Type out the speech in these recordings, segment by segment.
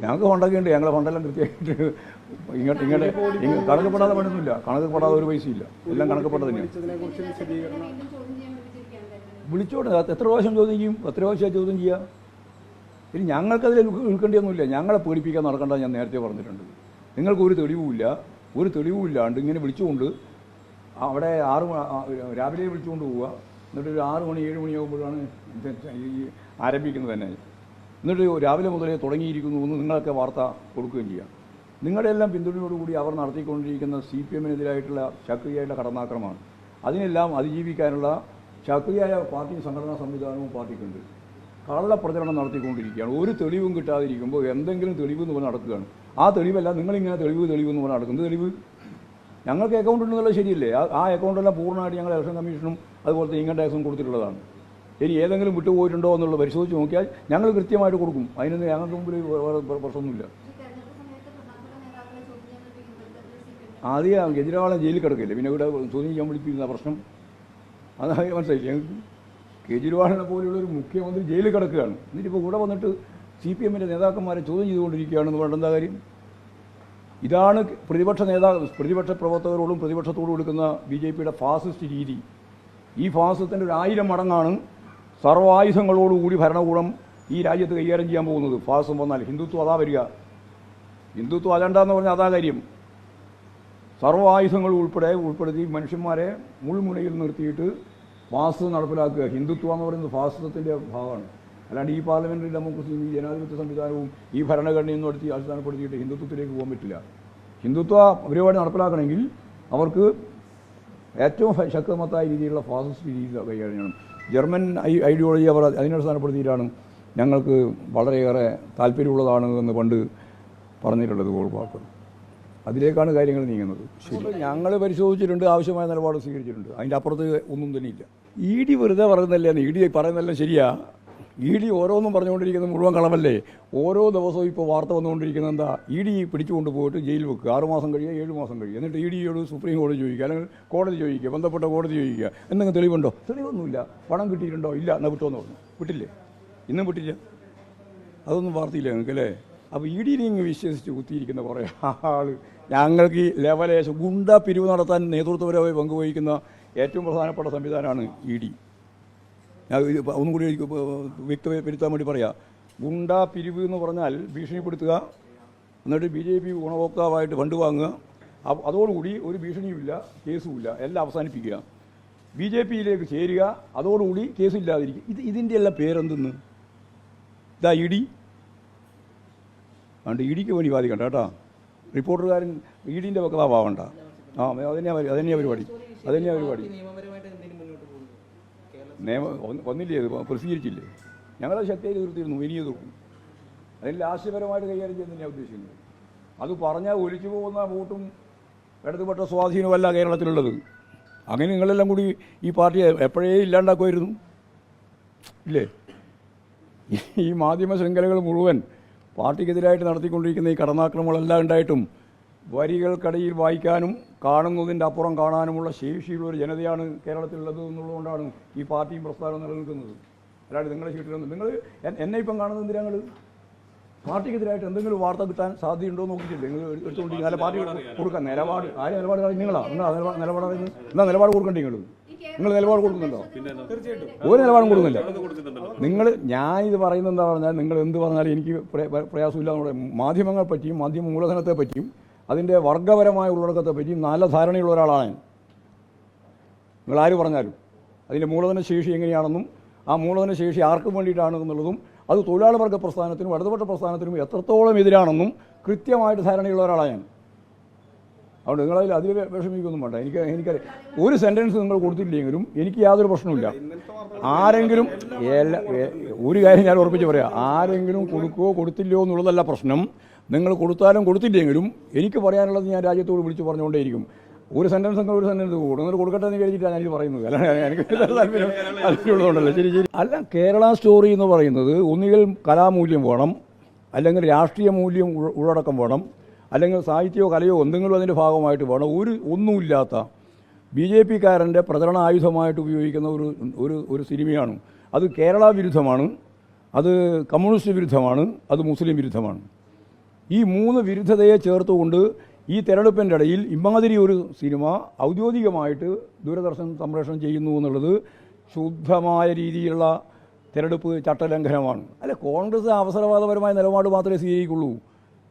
ഞങ്ങൾക്ക് ഫണ്ടൊക്കെ ഉണ്ട്. ഞങ്ങളെ ഫണ്ടെല്ലാം കൃത്യമായിട്ട് ഇങ്ങോട്ട് ഇങ്ങോട്ട് ഇങ്ങ- കണക്ക് പെടാതെ പണിയൊന്നുമില്ല. കണക്ക് പെടാതെ ഒരു പൈസയില്ല എല്ലാം കണക്ക് പെട്ടത് തന്നെയാണ്. വിളിച്ചോട്ടെ. എത്ര പ്രാവശ്യം ചോദ്യം ചെയ്യും? എത്ര പ്രാവശ്യം ചോദ്യം ചെയ്യുക ഇനി ഞങ്ങൾക്കതിൽ ഉൾക്കേണ്ടിയൊന്നുമില്ല. ഞങ്ങളെ പേടിപ്പിക്കാൻ നടക്കണ്ട ഞാൻ നേരത്തെ പറഞ്ഞിട്ടുണ്ട്. നിങ്ങൾക്ക് ഒരു തെളിവുമില്ല. ഒരു തെളിവുമില്ലാണ്ട് ഇങ്ങനെ വിളിച്ചുകൊണ്ട് അവിടെ ആറ് രാവിലെ വിളിച്ചുകൊണ്ട് പോവുക. എന്നിട്ട് ഒരു ആറ് മണി ഏഴ് മണിയാകുമ്പോഴാണ് ആരംഭിക്കുന്നത് തന്നെ. എന്നിട്ട് രാവിലെ മുതലേ തുടങ്ങിയിരിക്കുന്നു എന്ന് നിങ്ങളൊക്കെ വാർത്ത കൊടുക്കുകയും ചെയ്യാം. നിങ്ങളുടെ എല്ലാം പിന്തുണയോടുകൂടി അവർ നടത്തിക്കൊണ്ടിരിക്കുന്ന സി പി എമ്മിനെതിരായിട്ടുള്ള ശക്തിയായിട്ടുള്ള കടന്നാക്രമമാണ്. അതിനെല്ലാം അതിജീവിക്കാനുള്ള ശക്തിയായ പാർട്ടി സംഘടനാ സംവിധാനവും പാർട്ടിക്കുണ്ട്. കള്ള പ്രചരണം നടത്തിക്കൊണ്ടിരിക്കുകയാണ്. ഒരു തെളിവും കിട്ടാതിരിക്കുമ്പോൾ എന്തെങ്കിലും തെളിവ് എന്ന് പറഞ്ഞ് നടക്കുകയാണ്. ആ തെളിവല്ല നിങ്ങളിങ്ങനെ തെളിവ് തെളിവ് എന്ന് പറഞ്ഞ് നടക്കുന്നത് തെളിവ്? ഞങ്ങൾക്ക് അക്കൗണ്ട് ഉണ്ടെന്നുള്ളത് ശരിയല്ലേ? ആ അക്കൗണ്ടെല്ലാം പൂർണമായിട്ട് ഞങ്ങൾ ഇലക്ഷൻ കമ്മീഷനും അതുപോലത്തെ ഇൻകം ടാക്സും കൊടുത്തിട്ടുള്ളതാണ്. ഇനി ഏതെങ്കിലും വിട്ടുപോയിട്ടുണ്ടോ എന്നുള്ളത് പരിശോധിച്ച് നോക്കിയാൽ ഞങ്ങൾ കൃത്യമായിട്ട് കൊടുക്കും. അതിനൊന്നും ഞങ്ങൾക്ക് മുമ്പിൽ പ്രശ്നമൊന്നുമില്ല. ആദ്യം കെജ്രിവാളെ ജയിലിൽ കിടക്കില്ലേ? പിന്നെ ഇവിടെ ചോദ്യം ചെയ്യാൻ വിളിപ്പിക്കുന്ന പ്രശ്നം. അതായത് മനസ്സിലായി ഞങ്ങൾക്ക് കെജ്രിവാളിനെ പോലെയുള്ള ഒരു മുഖ്യമന്ത്രി ജയിലിൽ കിടക്കുകയാണ്. എന്നിട്ടിപ്പോൾ ഇവിടെ വന്നിട്ട് സി പി എമ്മിന്റെ നേതാക്കന്മാരെ ചോദ്യം ചെയ്തുകൊണ്ടിരിക്കുകയാണെന്ന് പറഞ്ഞ എന്താ കാര്യം? ഇതാണ് പ്രതിപക്ഷ നേതാ പ്രതിപക്ഷ പ്രവർത്തകരോടും പ്രതിപക്ഷത്തോടും കൊടുക്കുന്ന ബി ജെ പിയുടെ ഫാസിസ്റ്റ് രീതി. ഈ ഫാസിസത്തിന്റെ ഒരു ആയിരം മടങ്ങാണ് സർവായുധങ്ങളോടുകൂടി ഭരണകൂടം ഈ രാജ്യത്ത് കൈകാര്യം ചെയ്യാൻ പോകുന്നത്. ഫാസം വന്നാൽ ഹിന്ദുത്വം അതാ വരിക. ഹിന്ദുത്വം അജണ്ട പറഞ്ഞാൽ അതാ കാര്യം. സർവായുധങ്ങൾ ഉൾപ്പെടെ ഉൾപ്പെടുത്തി മനുഷ്യന്മാരെ മുൾമുനയിൽ നിർത്തിയിട്ട് ഫാസ് നടപ്പിലാക്കുക. ഹിന്ദുത്വം എന്ന് പറയുന്നത് ഫാസിസത്തിന്റെ ഭാഗമാണ്. അല്ലാണ്ട് ഈ പാർലമെന്ററി ഡെമോക്രസി ഈ ജനാധിപത്യ സംവിധാനവും ഈ ഭരണഘടനയും നടത്തി അടിസ്ഥാനപ്പെടുത്തിയിട്ട് ഹിന്ദുത്വത്തിലേക്ക് പോകാൻ പറ്റില്ല. ഹിന്ദുത്വ പരിപാടി നടപ്പിലാക്കണമെങ്കിൽ അവർക്ക് ഏറ്റവും ശക്തമത്തായ രീതിയിലുള്ള ഫാസിസ്റ്റ് രീതി കൈകാര്യം ജർമ്മൻ ഐ ഐഡിയോളജി അവർ അതിനടിസ്ഥാനപ്പെടുത്തിയിട്ടാണ് ഞങ്ങൾക്ക് വളരെയേറെ താല്പര്യമുള്ളതാണ് എന്ന് പണ്ട് പറഞ്ഞിട്ടുള്ളത് ഗോൾപാർക്ക് അതിലേക്കാണ് കാര്യങ്ങൾ നീങ്ങുന്നത്. ശരി ഞങ്ങൾ പരിശോധിച്ചിട്ടുണ്ട് ആവശ്യമായ നിലപാട് സ്വീകരിച്ചിട്ടുണ്ട്. അതിന്റെ അപ്പുറത്ത് ഒന്നും തന്നെ ഇല്ല. ഇ ഡി വെറുതെ പറയുന്നല്ലേ ഇ ഡി പറയുന്നതെല്ലാം ശരിയാ. ഇ ഡി ഓരോന്നും പറഞ്ഞുകൊണ്ടിരിക്കുന്നത് മുഴുവൻ കളവല്ലേ? ഓരോ ദിവസവും ഇപ്പോൾ വാർത്ത വന്നുകൊണ്ടിരിക്കുന്നത് എന്താ? ഇ ഡി പിടിച്ചുകൊണ്ട് പോയിട്ട് ജയിലിൽ വെക്കുക. ആറുമാസം കഴിയുക ഏഴ് മാസം കഴിയുക. എന്നിട്ട് ഇ ഡിയോട് സുപ്രീം കോടതി ചോദിക്കുക. അല്ലെങ്കിൽ കോടതി ചോദിക്കുക ബന്ധപ്പെട്ട കോടതി ചോദിക്കുക. എന്തെങ്കിലും തെളിവുണ്ടോ? തെളിവൊന്നുമില്ല. പണം കിട്ടിയിട്ടുണ്ടോ? ഇല്ല എന്നാൽ വിട്ടോന്ന് പറഞ്ഞു. വിട്ടില്ലേ? ഇന്നും വിട്ടില്ല. അതൊന്നും വാർത്തയില്ല നിങ്ങൾക്ക് അല്ലേ? അപ്പോൾ ഇ ഡിനെ ഇങ്ങ് വിശ്വസിച്ച് കുത്തിയിരിക്കുന്ന കുറേ ആൾ ഞങ്ങൾക്ക് ഈ ലെവലേശം ഗുണ്ട പിരിവ് നടത്താൻ നേതൃത്വപരമായി പങ്കുവഹിക്കുന്ന ഏറ്റവും പ്രധാനപ്പെട്ട സംവിധാനമാണ് ഇ ഡി. ഞാൻ ഒന്നും കൂടി എനിക്ക് വ്യക്തപ്പെടുത്താൻ വേണ്ടി പറയാം. ഗുണ്ട പിരിവ് എന്ന് പറഞ്ഞാൽ ഭീഷണിപ്പെടുത്തുക എന്നിട്ട് ബി ജെ പി ഗുണഭോക്താവായിട്ട് ഫണ്ട് വാങ്ങുക. അതോടുകൂടി ഒരു ഭീഷണിയുമില്ല കേസുമില്ല എല്ലാം അവസാനിപ്പിക്കുക. ബി ജെ പിയിലേക്ക് ചേരുക അതോടുകൂടി കേസില്ലാതിരിക്കുക. ഇത് ഇതിന്റെ എല്ലാം പേരെന്തെന്ന്? ഇതാ ഇടി ഡി. അതുകൊണ്ട് ഇ ഡിക്ക് വേണ്ടി വാദിക്കണ്ട കേട്ടോ. റിപ്പോർട്ടർകാരൻ ഇ ഡിന്റെ വക്താവാവണ്ട. ആ അതന്നെയാ അതന്നെയാ പരിപാടി. അതന്നെയാ പരിപാടി നിയമപരമായിട്ട് എന്തെങ്കിലും മുന്നോട്ട് പോകുന്നു കേരള നിയമം വന്നില്ലേ അത് പ്രസിദ്ധീകരിച്ചില്ലേ? ഞങ്ങളത് ശക്തിയായി തീർത്തിരുന്നു ഇനി എതിർക്കും അതിൽ ലാസ്യപരമായിട്ട് കൈകാര്യം ചെയ്യുന്ന ഞാൻ ഉദ്ദേശിക്കുന്നത് അത് പറഞ്ഞാൽ ഒലിച്ചു പോകുന്ന വോട്ടും ഇടതുപെട്ട സ്വാധീനമല്ല കേരളത്തിലുള്ളത്. അങ്ങനെ നിങ്ങളെല്ലാം കൂടി ഈ പാർട്ടി എപ്പോഴേ ഇല്ലാണ്ടാക്കുമായിരുന്നു? ഇല്ലേ? ഈ മാധ്യമ ശൃംഖലകൾ മുഴുവൻ പാർട്ടിക്കെതിരായിട്ട് നടത്തിക്കൊണ്ടിരിക്കുന്ന ഈ കടന്നാക്രമങ്ങളെല്ലാം ഉണ്ടായിട്ടും വരികൾക്കിടയിൽ വായിക്കാനും കാണുന്നതിന്റെ അപ്പുറം കാണാനുമുള്ള ശേഷിയുള്ള ഒരു ജനതയാണ് കേരളത്തിലുള്ളത് എന്നുള്ളതുകൊണ്ടാണ് ഈ പാർട്ടിയും പ്രസ്ഥാനവും നിലനിൽക്കുന്നത്. അല്ലാണ്ട് നിങ്ങളുടെ ചീട്ടിലൊന്നും നിങ്ങൾ എന്നെ ഇപ്പം കാണുന്നത് എന്തിനാ നിങ്ങൾ പാർട്ടിക്കെതിരായിട്ട് എന്തെങ്കിലും വാർത്ത കിട്ടാൻ സാധ്യതയുണ്ടോ നോക്കിയിട്ടില്ല? നിങ്ങൾ എടുത്തുകൊണ്ട് അല്ല പാർട്ടി കൊടുക്കാൻ നിലപാട് ആര് നിലപാട് കാര്യം നിങ്ങളാ. നിങ്ങൾ നിലപാട് പറയുന്നത് എന്നാ നിലപാട് കൊടുക്കണ്ടേ നിങ്ങൾ നിലപാട് കൊടുക്കുന്നുണ്ടോ? ഒരു നിലപാടും കൊടുക്കുന്നില്ല. നിങ്ങൾ ഞാൻ ഇത് പറയുന്നത് എന്താ പറഞ്ഞാൽ നിങ്ങൾ എന്ത് പറഞ്ഞാലും എനിക്ക് പ്ര- പ്ര- പ്രയാസമില്ല. മാധ്യമങ്ങളെ പറ്റിയും മാധ്യമ മൂലധനത്തെ പറ്റിയും അതിന്റെ വർഗപരമായ ഉള്ളടക്കത്തെ പറ്റിയും നല്ല ധാരണയുള്ള ഒരാളാണ് നിങ്ങൾ ആര് പറഞ്ഞാലും. അതിന്റെ മൂലധന ശേഷി എങ്ങനെയാണെന്നും ആ മൂലധന ശേഷി ആർക്കും വേണ്ടിയിട്ടാണെന്നുള്ളതും അത് തൊഴിലാളി വർഗ പ്രസ്ഥാനത്തിനും ഇടതുപക്ഷ പ്രസ്ഥാനത്തിനും എത്രത്തോളം എതിരാണെന്നും കൃത്യമായിട്ട് ധാരണയുള്ള ഒരാളാണ് ഞാൻ. അതുകൊണ്ട് നിങ്ങളതിൽ അതിൽ വിഷമിക്കൊന്നും വേണ്ട. എനിക്ക് എനിക്കറിയാം ഒരു സെന്റൻസ് നിങ്ങൾ കൊടുത്തില്ലെങ്കിലും എനിക്ക് യാതൊരു പ്രശ്നവുമില്ല. ആരെങ്കിലും എല്ലാ ഒരു കാര്യം ഞാൻ ഉറപ്പിച്ച് പറയാം. ആരെങ്കിലും കൊടുക്കുകയോ കൊടുത്തില്ലയോ എന്നുള്ളതല്ല പ്രശ്നം. നിങ്ങൾ കൊടുത്താലും കൊടുത്തില്ലെങ്കിലും എനിക്ക് പറയാനുള്ളത് ഞാൻ രാജ്യത്തോട് വിളിച്ച് പറഞ്ഞുകൊണ്ടേയിരിക്കും. ഒരു സെന്റൻസ് നിങ്ങൾ ഒരു സെന്റൻസ് കൂടും നിങ്ങൾ കൊടുക്കട്ടെ എന്ന് കഴിഞ്ഞിട്ടാണ് ഞാനിത് പറയുന്നത്. അല്ല എനിക്ക് താല്പര്യം താല്പര്യമുള്ളതുകൊണ്ടല്ല. ശരി ശരി. അല്ല കേരള സ്റ്റോറി എന്ന് പറയുന്നത് ഒന്നുകിൽ കലാമൂല്യം വേണം അല്ലെങ്കിൽ രാഷ്ട്രീയ മൂല്യം ഉള്ളടക്കം വേണം അല്ലെങ്കിൽ സാഹിത്യമോ കലയോ എന്തെങ്കിലും അതിന്റെ ഭാഗമായിട്ട് വേണം. ഒരു ഒന്നുമില്ലാത്ത ബി ജെ പിക്കാരന്റെ പ്രചരണ ആയുധമായിട്ട് ഉപയോഗിക്കുന്ന ഒരു ഒരു ഒരു സിനിമയാണ്. അത് കേരള വിരുദ്ധമാണ്. അത് കമ്മ്യൂണിസ്റ്റ് വിരുദ്ധമാണ്. അത് മുസ്ലിം വിരുദ്ധമാണ്. ഈ മൂന്ന് വിരുദ്ധതയെ ചേർത്തുകൊണ്ട് ഈ തെരഞ്ഞെടുപ്പിന്റെ ഇടയിൽ ഇമാതിരി ഒരു സിനിമ ഔദ്യോഗികമായിട്ട് ദൂരദർശൻ സംപ്രേഷണം ചെയ്യുന്നു എന്നുള്ളത് ശുദ്ധമായ രീതിയിലുള്ള തെരഞ്ഞെടുപ്പ് ചട്ടലംഘനമാണ്. അല്ല കോൺഗ്രസ് അവസരവാദപരമായ നിലപാട് മാത്രമേ സ്വീകരിക്കുള്ളൂ.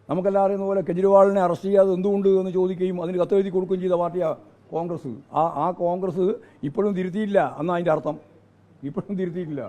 നമുക്കെല്ലാം പോലെ കെജ്രിവാളിനെ അറസ്റ്റ് ചെയ്യാതെ എന്തുകൊണ്ട് എന്ന് ചോദിക്കുകയും അതിന് കത്തെഴുതി കൊടുക്കുകയും ചെയ്ത പാർട്ടിയാണ് കോൺഗ്രസ്. ആ ആ കോൺഗ്രസ് ഇപ്പോഴും തിരുത്തിയില്ല എന്നാണ് അതിന്റെ അർത്ഥം. ഇപ്പോഴും തിരുത്തിയിട്ടില്ല.